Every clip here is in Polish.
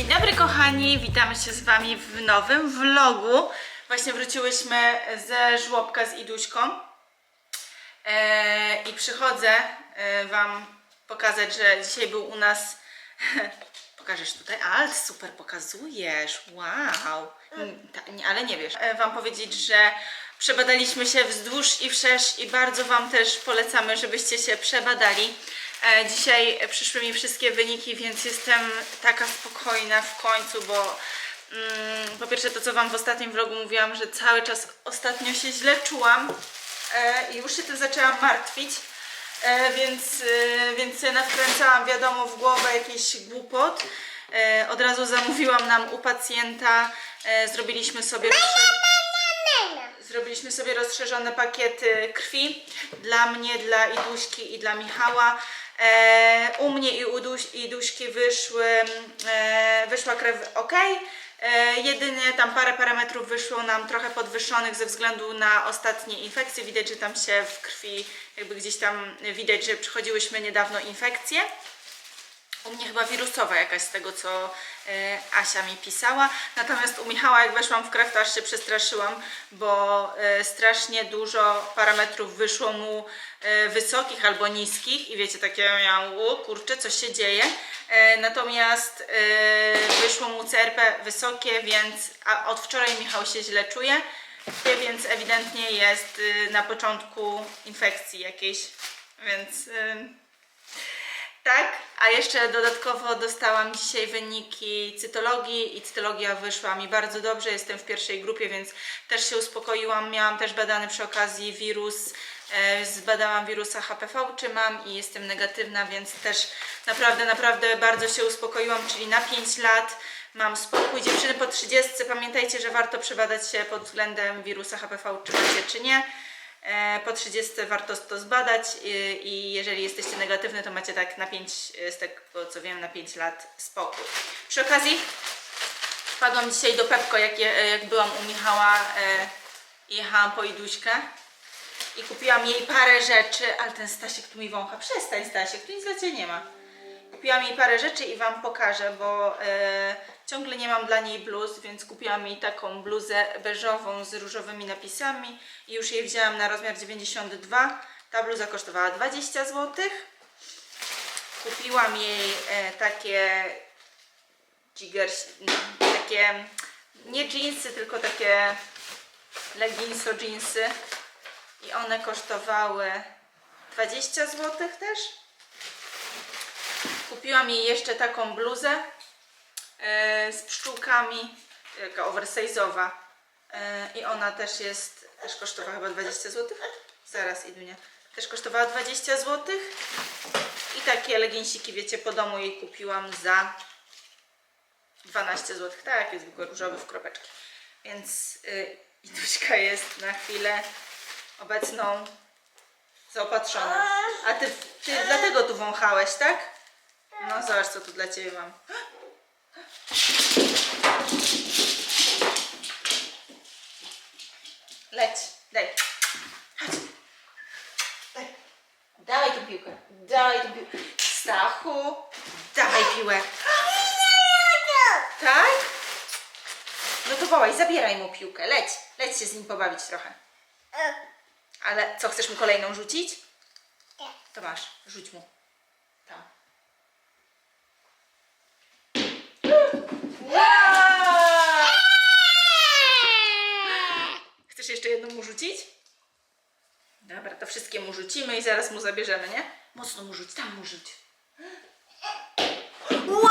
Dzień dobry kochani, witamy się z Wami w nowym vlogu. Właśnie wróciłyśmy ze żłobka z Iduśką e, i przychodzę e, Wam pokazać, że dzisiaj był u nas... Pokażesz tutaj? Ale super pokazujesz, wow. Ale nie wiesz. E, Wam powiedzieć, że przebadaliśmy się wzdłuż i wszerz i bardzo Wam też polecamy, żebyście się przebadali. E, Dzisiaj przyszły mi wszystkie wyniki, więc jestem taka spokojna w końcu, bo mm, po pierwsze to, co Wam w ostatnim vlogu mówiłam, że cały czas ostatnio się źle czułam e, i już się tym zaczęłam martwić. E, więc, więc sobie nawkręcałam wiadomo w głowę jakiś głupot. Od razu zamówiłam nam u pacjenta, zrobiliśmy sobie zrobiliśmy sobie rozszerzone pakiety krwi dla mnie, dla Iduśki i dla Michała. E, u mnie i u Duś, Iduśki wyszły, e, wyszła krew ok. E, jedynie tam parę parametrów wyszło nam trochę podwyższonych ze względu na ostatnie infekcje. Widać, że tam się w krwi jakby gdzieś tam widać, że przychodziłyśmy niedawno infekcje. U mnie chyba wirusowa jakaś z tego, co e, Asia mi pisała. Natomiast u Michała, jak weszłam w krew, to aż się przestraszyłam, bo e, strasznie dużo parametrów wyszło mu e, wysokich albo niskich i wiecie, takie miałam, o kurczę, co się dzieje. Natomiast wyszło mu CRP wysokie, więc a od wczoraj Michał się źle czuje, więc ewidentnie jest na początku infekcji jakiejś, więc... tak, a jeszcze dodatkowo dostałam dzisiaj wyniki cytologii i cytologia wyszła mi bardzo dobrze. Jestem w pierwszej grupie, więc też się uspokoiłam. Miałam też badany przy okazji wirus, e, zbadałam wirusa HPV, czy mam i jestem negatywna, więc też naprawdę, naprawdę bardzo się uspokoiłam, czyli na 5 lat mam spokój. Dziewczyny po 30, pamiętajcie, że warto przebadać się pod względem wirusa HPV, czy macie, czy nie. E, Po 30 warto to zbadać i, i jeżeli jesteście negatywny, to macie tak na 5, z tego co wiem, na 5 lat spokój. Przy okazji wpadłam dzisiaj do Pepko, jak, jak byłam u Michała e, jechałam po Iduśkę i kupiłam jej parę rzeczy, ale ten Stasiek tu mi wącha. Przestań Stasiek, tu nic dla Ciebie nie ma. Kupiłam jej parę rzeczy i Wam pokażę, bo e, ciągle nie mam dla niej bluz, więc kupiłam jej taką bluzę beżową z różowymi napisami i już jej wzięłam na rozmiar 92. Ta bluza kosztowała 20 zł. Kupiłam jej e, takie jigger, takie nie jeansy, tylko takie leginso jeansy i one kosztowały 20 zł też. Kupiłam jej jeszcze taką bluzę e, z pszczółkami, taka oversize'owa. E, I ona też jest, też kosztowała chyba 20 zł. Zaraz Idunia. Też kosztowała 20 zł. I takie leginsiki, wiecie, po domu jej kupiłam za 12 zł. Tak, jest zwykły różowy w kropeczki. Więc y, Iduśka jest na chwilę obecną zaopatrzona. A ty, ty dlatego tu wąchałeś, tak? No zobacz co tu dla Ciebie mam. Leć, daj. Chodź. Daj. Dawaj tą piłkę. Dawaj tą piłkę. Stachu, dawaj piłę. Tak? No to wołaj, zabieraj mu piłkę. Leć, leć się z nim pobawić trochę. Ale co, chcesz mu kolejną rzucić? To masz, rzuć mu. Tam. Wow! Chcesz jeszcze jedną mu rzucić? Dobra, to wszystkie mu rzucimy i zaraz mu zabierzemy, nie? Mocno mu rzuć, tam mu rzuć. Wow!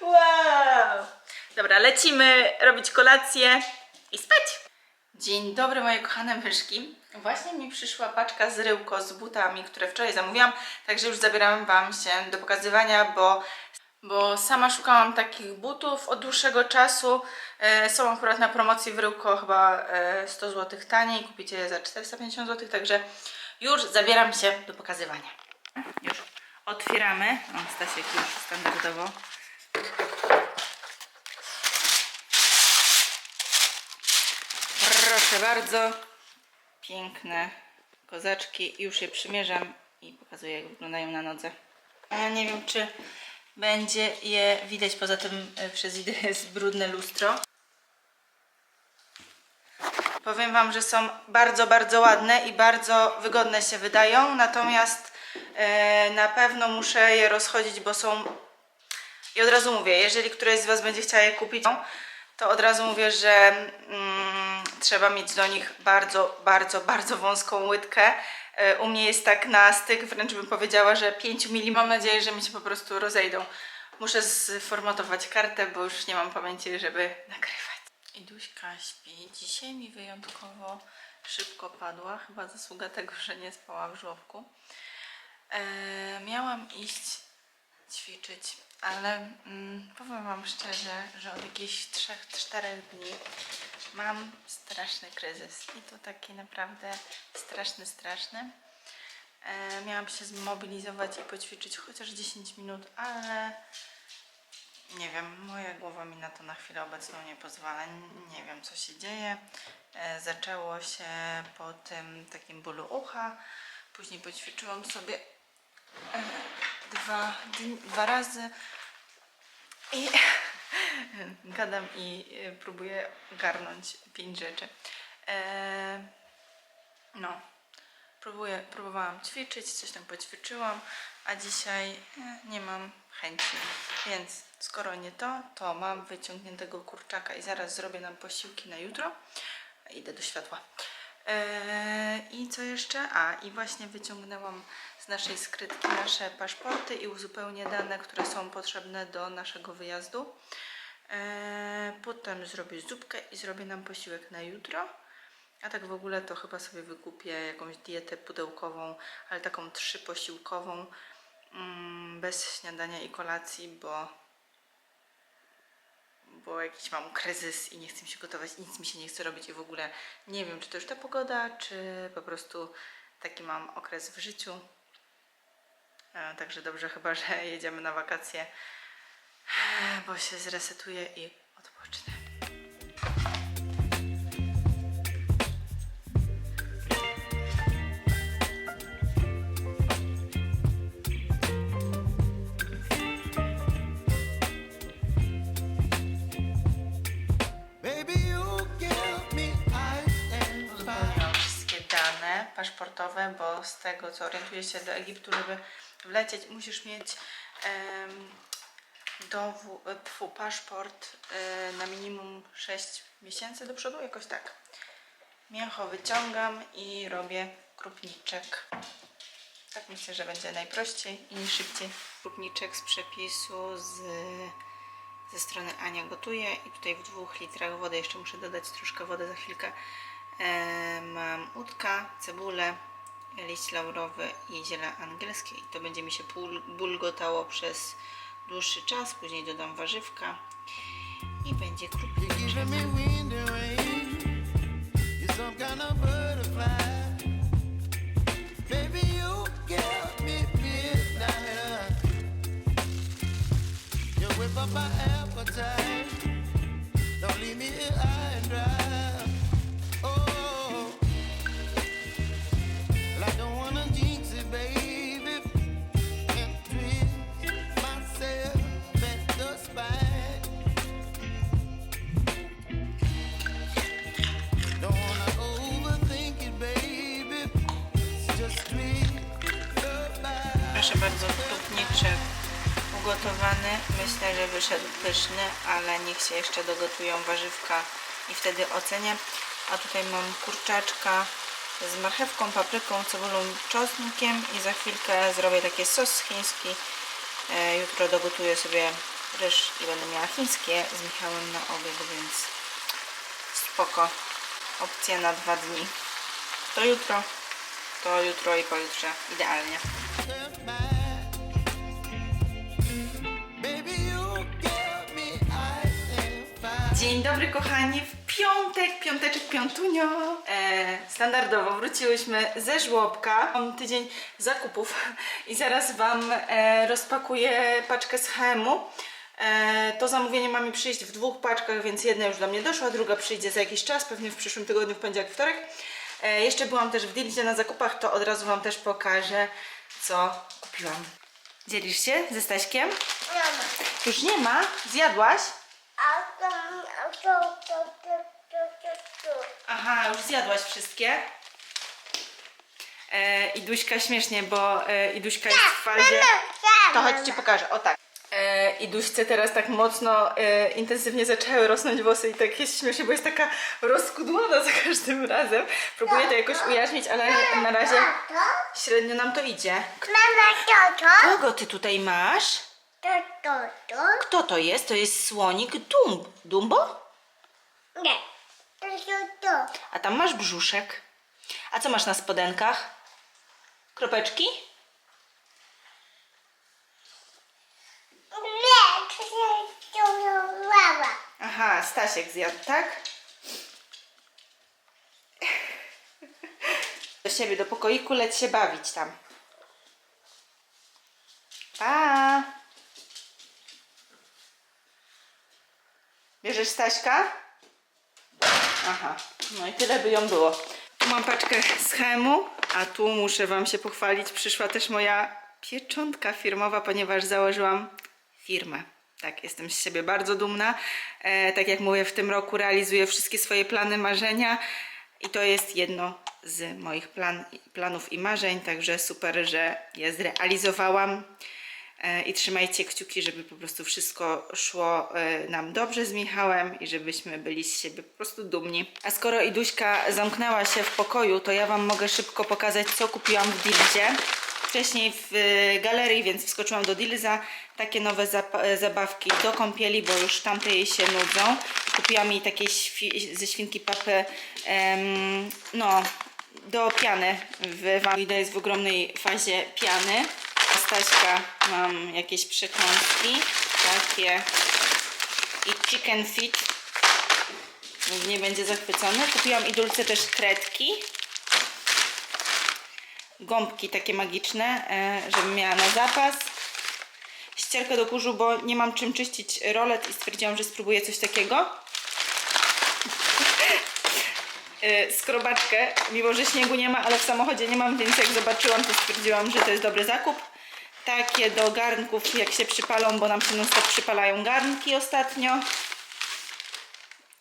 Wow! Dobra, lecimy robić kolację i spać. Dzień dobry moje kochane myszki. Właśnie mi przyszła paczka z ryłko z butami, które wczoraj zamówiłam, także już zabieram Wam się do pokazywania, bo, bo sama szukałam takich butów od dłuższego czasu. E, są akurat na promocji w ryłko chyba e, 100 zł taniej, kupicie je za 450 zł, także już zabieram się do pokazywania. Już otwieramy. O, Stasiek już standardowo. Proszę bardzo. Piękne kozaczki. Już je przymierzam i pokazuję, jak wyglądają na nodze. Ja nie wiem, czy będzie je widać, poza tym e, przez jest brudne lustro. Powiem Wam, że są bardzo, bardzo ładne i bardzo wygodne się wydają, natomiast e, na pewno muszę je rozchodzić, bo są i od razu mówię, jeżeli któreś z Was będzie chciała je kupić, to od razu mówię, że mm, trzeba mieć do nich bardzo, bardzo, bardzo wąską łydkę. E, U mnie jest tak na styk, wręcz bym powiedziała, że 5 mm. Mam nadzieję, że mi się po prostu rozejdą. Muszę sformatować kartę, bo już nie mam pamięci, żeby nagrywać. Iduśka śpi. Dzisiaj mi wyjątkowo szybko padła. Chyba zasługa tego, że nie spała w żłobku. E, miałam iść ćwiczyć, ale mm, powiem Wam szczerze, że od jakichś 3-4 dni mam straszny kryzys i to taki naprawdę straszny, straszny. E, miałam się zmobilizować i poćwiczyć chociaż 10 minut, ale nie wiem, moja głowa mi na to na chwilę obecną nie pozwala. Nie wiem, co się dzieje. E, zaczęło się po tym takim bólu ucha. Później poćwiczyłam sobie dwa, dwa razy i gadam i e, próbuję garnąć pięć rzeczy. E, no, próbuję, próbowałam ćwiczyć, coś tam poćwiczyłam, a dzisiaj e, nie mam chęci. Więc skoro nie to, to mam wyciągniętego kurczaka i zaraz zrobię nam posiłki na jutro. Idę do światła. I co jeszcze? A, i właśnie wyciągnęłam z naszej skrytki nasze paszporty i uzupełnię dane, które są potrzebne do naszego wyjazdu. E, Potem zrobię zupkę i zrobię nam posiłek na jutro. A tak w ogóle to chyba sobie wykupię jakąś dietę pudełkową, ale taką trzyposiłkową, mm, bez śniadania i kolacji, bo, bo jakiś mam kryzys i nie chcę mi się gotować, nic mi się nie chce robić i w ogóle nie wiem, czy to już ta pogoda, czy po prostu taki mam okres w życiu. Także dobrze chyba, że jedziemy na wakacje, bo się zresetuję i odpocznę. Paszportowe, bo z tego co orientuję się do Egiptu, żeby wlecieć, musisz mieć dowu, e, pfu, paszport e, na minimum 6 miesięcy do przodu, jakoś tak. Mięcho wyciągam i robię krupniczek. Tak myślę, że będzie najprościej i szybciej. Krupniczek z przepisu z, ze strony Ania gotuje i tutaj w dwóch litrach wody, jeszcze muszę dodać troszkę wody za chwilkę, e, mam udka, cebulę, liść laurowy i ziele angielskie to będzie mi się bulgotało przez dłuższy czas, później dodam warzywka i będzie appetite. Don't leave me here high and dry. Wyszedł pyszny, ale niech się jeszcze dogotują warzywka i wtedy ocenię. A tutaj mam kurczaczka z marchewką, papryką, cebulą, czosnkiem i za chwilkę zrobię taki sos chiński. E, jutro dogotuję sobie ryż i będę miała chińskie z Michałem na obiad, więc spoko. Opcja na dwa dni. To jutro, to jutro i pojutrze. Idealnie. Dzień dobry kochani, w piątek, piąteczek, piątunio. E, standardowo wróciłyśmy ze żłobka. Mam tydzień zakupów i zaraz Wam e, rozpakuję paczkę z HM-u. E, to zamówienie ma mi przyjść w dwóch paczkach, więc jedna już do mnie doszła, druga przyjdzie za jakiś czas, pewnie w przyszłym tygodniu, w poniedziałek, wtorek. E, jeszcze byłam też w Dildzie na zakupach, to od razu Wam też pokażę, co kupiłam. Dzielisz się ze Staśkiem? Już nie ma? Zjadłaś? Aha, już zjadłaś wszystkie. E, I Duśka śmiesznie, bo e, i Duśka jest w fazie... To chodź ci pokażę, o tak. E, I Duśce teraz tak mocno, e, intensywnie zaczęły rosnąć włosy i tak jest śmiesznie, bo jest taka rozkudłona za każdym razem. Próbuję to jakoś ujarzmić, ale na razie średnio nam to idzie. Mama, to, to? Kogo ty tutaj masz? To, to, to? Kto to jest? To jest słonik Dumb. Dumbo? Nie. To, to, to. A tam masz brzuszek. A co masz na spodenkach? Kropeczki? Nie, to się ciągnęła. Aha, Stasiek zjadł, tak? Do siebie, do pokoiku, leć się bawić tam. Pa! Bierzesz Staśka? Aha, no i tyle by ją było. Tu mam paczkę z chemu, a tu muszę Wam się pochwalić. Przyszła też moja pieczątka firmowa, ponieważ założyłam firmę. Tak, jestem z siebie bardzo dumna. E, tak jak mówię, w tym roku realizuję wszystkie swoje plany, marzenia i to jest jedno z moich plan, planów i marzeń, także super, że je zrealizowałam. E, I trzymajcie kciuki, żeby po prostu wszystko szło e, nam dobrze z Michałem i żebyśmy byli z siebie po prostu dumni. A skoro Iduśka zamknęła się w pokoju, to ja Wam mogę szybko pokazać, co kupiłam w Dilzie. Wcześniej w e, galerii, więc wskoczyłam do Dilza. Takie nowe zabawki do kąpieli, bo już tamte jej się nudzą. Kupiłam jej takie świ- ze świnki papy, em, no, do piany. W Wanda jest w ogromnej fazie piany. Staśka mam jakieś przekąski, takie i chicken feet. Nie będzie zachwycony. Kupiłam idulce też kredki. Gąbki takie magiczne, e, żebym miała na zapas. Ścierkę do kurzu, bo nie mam czym czyścić rolet i stwierdziłam, że spróbuję coś takiego. Y, skrobaczkę, mimo że śniegu nie ma, ale w samochodzie nie mam, więc jak zobaczyłam, to stwierdziłam, że to jest dobry zakup. Takie do garnków, jak się przypalą, bo nam się non przypalają garnki ostatnio.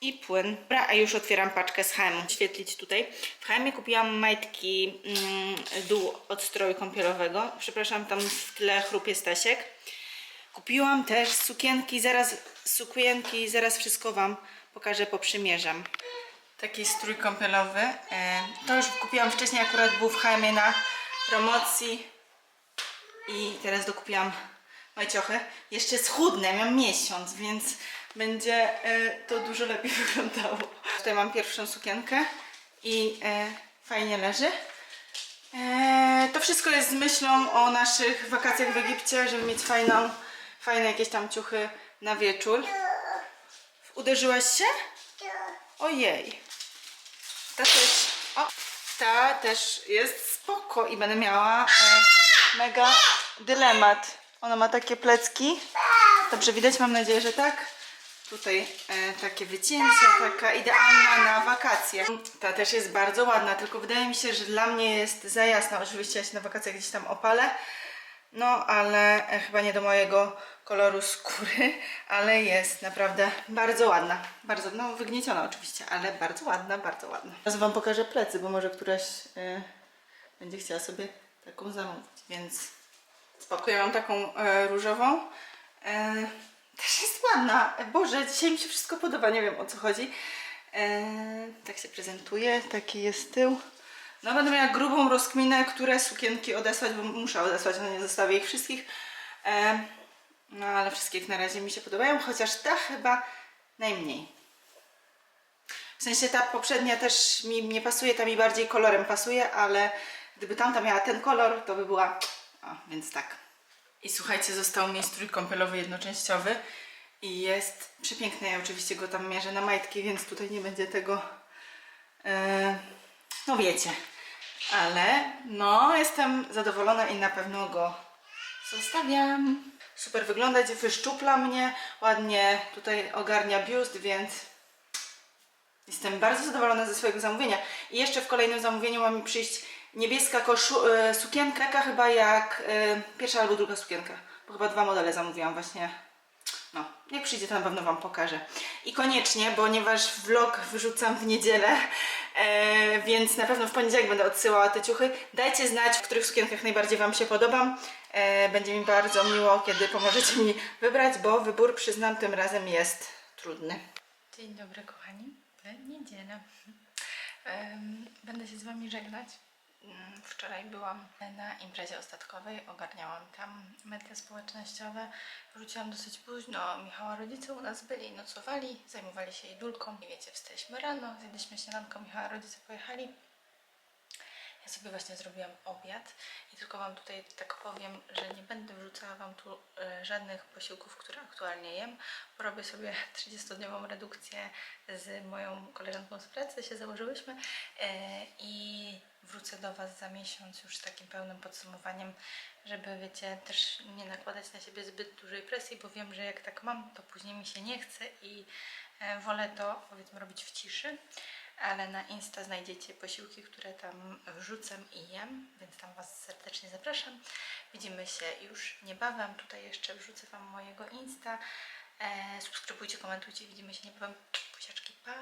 I płyn. Dobra, a już otwieram paczkę z H&M. Świetlić tutaj. W H&M kupiłam majtki mm, dół od stroju kąpielowego. Przepraszam, tam w tle chrupie Stasiek. Kupiłam też sukienki, zaraz sukienki, zaraz wszystko Wam pokażę, poprzymierzam. Taki strój kąpielowy. E, To już kupiłam wcześniej, akurat był w H&M na promocji. I teraz dokupiłam majciochy. Jeszcze schudnę, mam miesiąc, więc będzie e, to dużo lepiej wyglądało. Tutaj mam pierwszą sukienkę i e, fajnie leży. E, to wszystko jest z myślą o naszych wakacjach w Egipcie, żeby mieć fajną, fajne jakieś tam ciuchy na wieczór. Uderzyłaś się? Ojej. Ta też, o, ta też jest spoko i będę miała e, mega dylemat. Ona ma takie plecki. Dobrze widać, mam nadzieję, że tak. Tutaj e, takie wycięcie, taka idealna na wakacje. Ta też jest bardzo ładna, tylko wydaje mi się, że dla mnie jest za jasna. Oczywiście ja się na wakacjach gdzieś tam opalę. No, ale e, chyba nie do mojego koloru skóry, ale jest naprawdę bardzo ładna. Bardzo, no wygnieciona oczywiście, ale bardzo ładna, bardzo ładna. Teraz Wam pokażę plecy, bo może któraś e, będzie chciała sobie taką zamówić, więc spoko. Ja mam taką e, różową. E, też jest ładna. Boże, dzisiaj mi się wszystko podoba, nie wiem o co chodzi. E, tak się prezentuje, taki jest tył. No będę miała grubą rozkminę, które sukienki odesłać, bo muszę odesłać, no nie zostawię ich wszystkich. E, no ale wszystkie jak na razie mi się podobają, chociaż ta chyba najmniej. W sensie ta poprzednia też mi nie pasuje, ta mi bardziej kolorem pasuje, ale gdyby tamta miała ten kolor, to by była... O, więc tak. I słuchajcie, został mi strój kąpielowy jednoczęściowy i jest przepiękny. Ja oczywiście go tam mierzę na majtki, więc tutaj nie będzie tego... E, no wiecie. Ale no, jestem zadowolona i na pewno go zostawiam. Super wygląda, wyszczupla mnie, ładnie tutaj ogarnia biust, więc Jestem bardzo zadowolona ze swojego zamówienia. I jeszcze w kolejnym zamówieniu ma mi przyjść niebieska e, sukienka, chyba jak e, pierwsza albo druga sukienka, bo chyba dwa modele zamówiłam właśnie. No, jak przyjdzie, to na pewno Wam pokażę. I koniecznie, ponieważ vlog wyrzucam w niedzielę, e, więc na pewno w poniedziałek będę odsyłała te ciuchy. Dajcie znać, w których sukienkach najbardziej Wam się podobam. E, będzie mi bardzo miło, kiedy pomożecie mi wybrać, bo wybór, przyznam, tym razem jest trudny. Dzień dobry, kochani. W niedzielę. Em, Będę się z Wami żegnać. Mm, Wczoraj byłam na imprezie ostatkowej, ogarniałam tam media społecznościowe. Wróciłam dosyć późno. Michała rodzice u nas byli, nocowali, zajmowali się idulką. I wiecie, wstaliśmy rano, zjedliśmy śniadanko, Michała rodzice pojechali. Ja sobie właśnie zrobiłam obiad i tylko Wam tutaj tak powiem, że nie będę wrzucała Wam tu e, żadnych posiłków, które aktualnie jem, robię sobie 30-dniową redukcję z moją koleżanką z pracy, się założyłyśmy e, i wrócę do Was za miesiąc już z takim pełnym podsumowaniem, żeby wiecie, też nie nakładać na siebie zbyt dużej presji, bo wiem, że jak tak mam, to później mi się nie chce i e, wolę to powiedzmy robić w ciszy ale na Insta znajdziecie posiłki, które tam wrzucam i jem, więc tam Was serdecznie zapraszam. Widzimy się już niebawem. Tutaj jeszcze wrzucę Wam mojego Insta. E, subskrybujcie, komentujcie. Widzimy się niebawem. Buziaczki, pa!